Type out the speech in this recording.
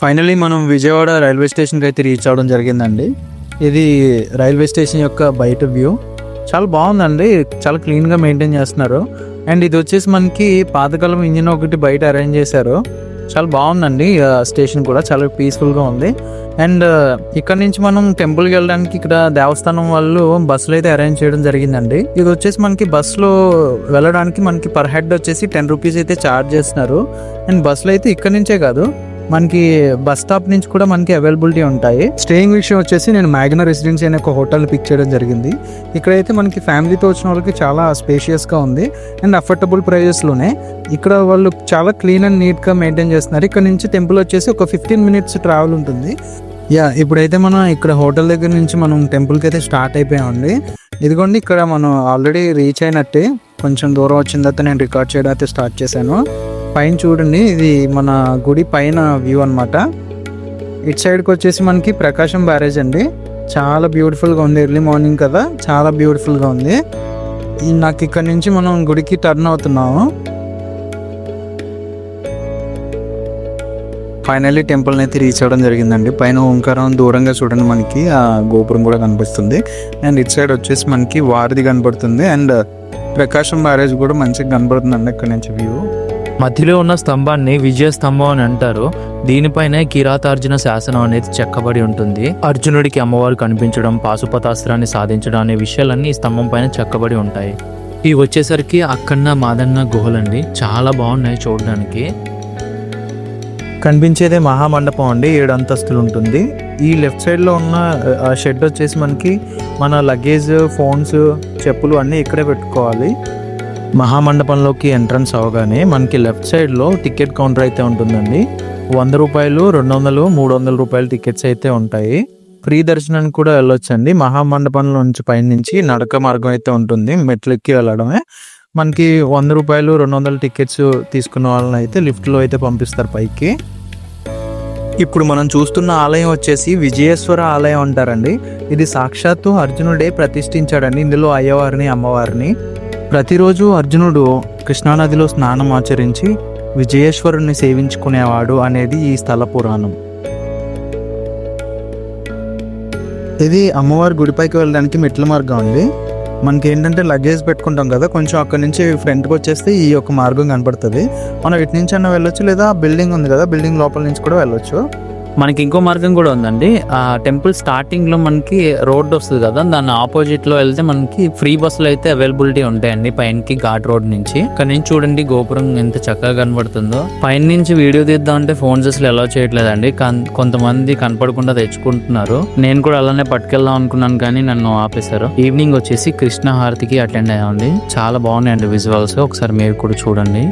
Finally మనం Vijayawada railway స్టేషన్కి అయితే రీచ్ అవ్వడం జరిగిందండి. ఇది రైల్వే స్టేషన్ యొక్క బయట వ్యూ. చాలా బాగుందండి. చాలా క్లీన్గా మెయింటైన్ చేస్తున్నారు. అండ్ ఇది వచ్చేసి మనకి పాతకాలం ఇంజిన్ ఒకటి బయట అరేంజ్ చేశారు. చాలా బాగుందండి. స్టేషన్ కూడా చాలా పీస్ఫుల్గా ఉంది. అండ్ ఇక్కడ నుంచి మనం టెంపుల్కి వెళ్ళడానికి ఇక్కడ దేవస్థానం వాళ్ళు బస్సులు అయితే అరేంజ్ చేయడం జరిగిందండి. ఇది వచ్చేసి మనకి బస్సులో వెళ్ళడానికి మనకి పర్ హెడ్ వచ్చేసి టెన్ రూపీస్ అయితే ఛార్జ్ చేస్తున్నారు. అండ్ బస్సులు అయితే ఇక్కడ నుంచే కాదు మనకి బస్ స్టాప్ నుంచి కూడా మనకి అవైలబిలిటీ ఉంటాయి. స్టేయింగ్ విషయం వచ్చేసి నేను మ్యాగ్నా రెసిడెన్సీ అనే ఒక హోటల్ పిక్ చేయడం జరిగింది. ఇక్కడైతే మనకి ఫ్యామిలీతో వచ్చిన వాళ్ళకి చాలా స్పేషియస్గా ఉంది. అండ్ అఫోర్డబుల్ ప్రైజెస్లోనే ఇక్కడ వాళ్ళు చాలా క్లీన్ అండ్ నీట్గా మెయింటైన్ చేస్తున్నారు. ఇక్కడ నుంచి టెంపుల్ వచ్చేసి ఒక ఫిఫ్టీన్ మినిట్స్ ట్రావెల్ ఉంటుంది. యా ఇప్పుడైతే మనం ఇక్కడ హోటల్ దగ్గర నుంచి మనం టెంపుల్కి అయితే స్టార్ట్ అయిపోయామండి. ఇదిగోండి ఇక్కడ మనం ఆల్రెడీ రీచ్ అయినట్టే. కొంచెం దూరం వచ్చిన తర్వాత నేను రికార్డ్ చేయడం అయితే స్టార్ట్ చేశాను. పైన చూడండి ఇది మన గుడి పైన వ్యూ అన్నమాట. ఇటు సైడ్కి వచ్చేసి మనకి ప్రకాశం బ్యారేజ్ అండి. చాలా బ్యూటిఫుల్గా ఉంది ఎర్లీ మార్నింగ్ కదా చాలా బ్యూటిఫుల్గా ఉంది. నాకు ఇక్కడ నుంచి మనం గుడికి టర్న్ అవుతున్నాము. ఫైనల్లీ టెంపుల్ని అయితే రీచ్ అవ్వడం జరిగిందండి. పైన ఓంకారం దూరంగా చూడండి మనకి ఆ గోపురం కూడా కనిపిస్తుంది. అండ్ ఇటు సైడ్ వచ్చేసి మనకి వారిది కనబడుతుంది అండ్ ప్రకాశం బ్యారేజ్ కూడా మంచిగా కనబడుతుందండి ఇక్కడ నుంచి వ్యూ. మధ్యలో ఉన్న స్తంభాన్ని విజయ స్తంభం అని అంటారు. దీనిపైనే కిరాతార్జున శాసనం అనేది చెక్కబడి ఉంటుంది. అర్జునుడికి అమ్మవారు కనిపించడం పాశుపతాస్త్రాన్ని సాధించడం అనే విషయాలన్నీ ఈ స్తంభం పైన చెక్కబడి ఉంటాయి. ఇవి వచ్చేసరికి అక్కన్న మాదన్న గుహలండి. చాలా బాగున్నాయి చూడడానికి. కనిపించేదే మహామండపం అండి. ఏడు అంతస్తులు ఉంటుంది. ఈ లెఫ్ట్ సైడ్లో ఉన్న ఆ షెడ్ వచ్చేసి మనకి మన లగేజ్ ఫోన్స్ చెప్పులు అన్నీ ఇక్కడే పెట్టుకోవాలి. మహామండపంలోకి ఎంట్రన్స్ అవగానే మనకి లెఫ్ట్ సైడ్లో టికెట్ కౌంటర్ అయితే ఉంటుందండి. వంద రూపాయలు రెండు వందలు మూడు వందల రూపాయలు టికెట్స్ అయితే ఉంటాయి. ఫ్రీ దర్శనానికి కూడా వెళ్ళొచ్చండి. మహామండపంలో నుంచి పైనుంచి నడక మార్గం అయితే ఉంటుంది. మెట్లెక్కి వెళ్ళడమే. మనకి వంద రూపాయలు రెండు వందల టికెట్స్ తీసుకున్న వాళ్ళని అయితే లిఫ్ట్లో అయితే పంపిస్తారు పైకి. ఇప్పుడు మనం చూస్తున్న ఆలయం వచ్చేసి విజయేశ్వర ఆలయం అంటారండి. ఇది సాక్షాత్తు అర్జునుడే ప్రతిష్ఠించాడండి. ఇందులో అయ్యవారిని అమ్మవారిని. ప్రతిరోజు అర్జునుడు కృష్ణానదిలో స్నానం ఆచరించి విజయేశ్వరుణ్ణి సేవించుకునేవాడు అనేది ఈ స్థల పురాణం. ఇది అమ్మవారి గుడిపైకి వెళ్ళడానికి మెట్ల మార్గం అండి. మనకి ఏంటంటే లగేజ్ పెట్టుకుంటాం కదా కొంచెం అక్కడ నుంచి ఫ్రంట్కి వచ్చేస్తే ఈ యొక్క మార్గం కనపడుతుంది. మనం ఇటు నుంచి అన్న వెళ్ళొచ్చు లేదా బిల్డింగ్ ఉంది కదా బిల్డింగ్ లోపల నుంచి కూడా వెళ్ళొచ్చు. మనకి ఇంకో మార్గం కూడా ఉందండి. ఆ టెంపుల్ స్టార్టింగ్లో మనకి రోడ్ వస్తుంది కదా దాని ఆపోజిట్లో వెళ్తే మనకి ఫ్రీ బస్సులు అయితే అవైలబిలిటీ ఉంటాయండి పైనకి ఘాట్ రోడ్ నుంచి. ఇక్కడ నుంచి చూడండి గోపురం ఎంత చక్కగా కనబడుతుందో. పైన నుంచి వీడియో తీద్దాం అంటే ఫోన్స్ అసలు ఎలా చేయట్లేదండి. కన్- కొంతమంది కనపడకుండా తెచ్చుకుంటున్నారు. నేను కూడా అలానే పట్టుకెళ్దాం అనుకున్నాను కానీ నన్ను ఆపేశారు. ఈవినింగ్ వచ్చేసి కృష్ణ హారతికి అటెండ్ అయ్యామండి. చాలా బాగున్నాయండి విజువల్స్ ఒకసారి మీరు కూడా చూడండి.